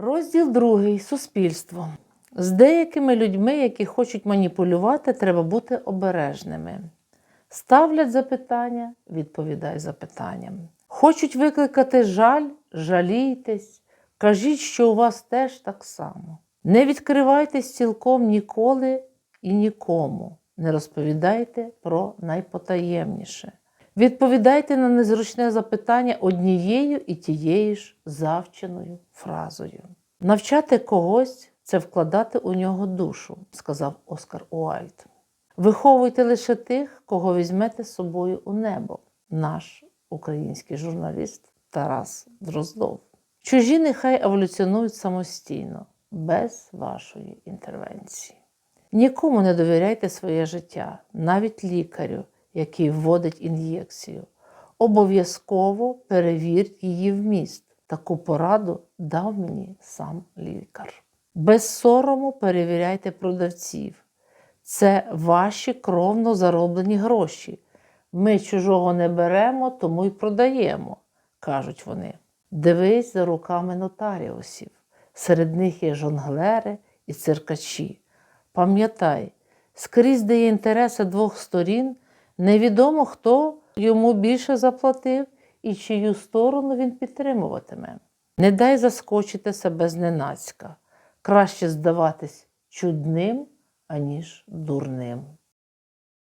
Розділ другий суспільство. З деякими людьми, які хочуть маніпулювати, треба бути обережними. Ставлять запитання, відповідай запитанням. Хочуть викликати жаль, жалійтесь, кажіть, що у вас теж так само. Не відкривайтесь цілком ніколи і нікому. Не розповідайте про найпотаємніше. Відповідайте на незручне запитання однією і тією ж завченою фразою. Навчати когось це вкладати у нього душу, сказав Оскар Уальд. Виховуйте лише тих, кого візьмете з собою у небо, наш український журналіст Тарас Дроздов. Чужі нехай еволюціонують самостійно, без вашої інтервенції. Нікому не довіряйте своє життя, навіть лікарю, який вводить ін'єкцію. Обов'язково перевірте її вміст. Таку пораду дав мені сам лікар. Без сорому перевіряйте продавців. Це ваші кровно зароблені гроші. Ми чужого не беремо, тому й продаємо, кажуть вони. Дивись за руками нотаріусів. Серед них є жонглери і циркачі. Пам'ятай, скрізь, де є інтереси двох сторін, невідомо, хто йому більше заплатив і чию сторону він підтримуватиме. Не дай заскочити себе зненацька. Краще здаватись чудним, аніж дурним.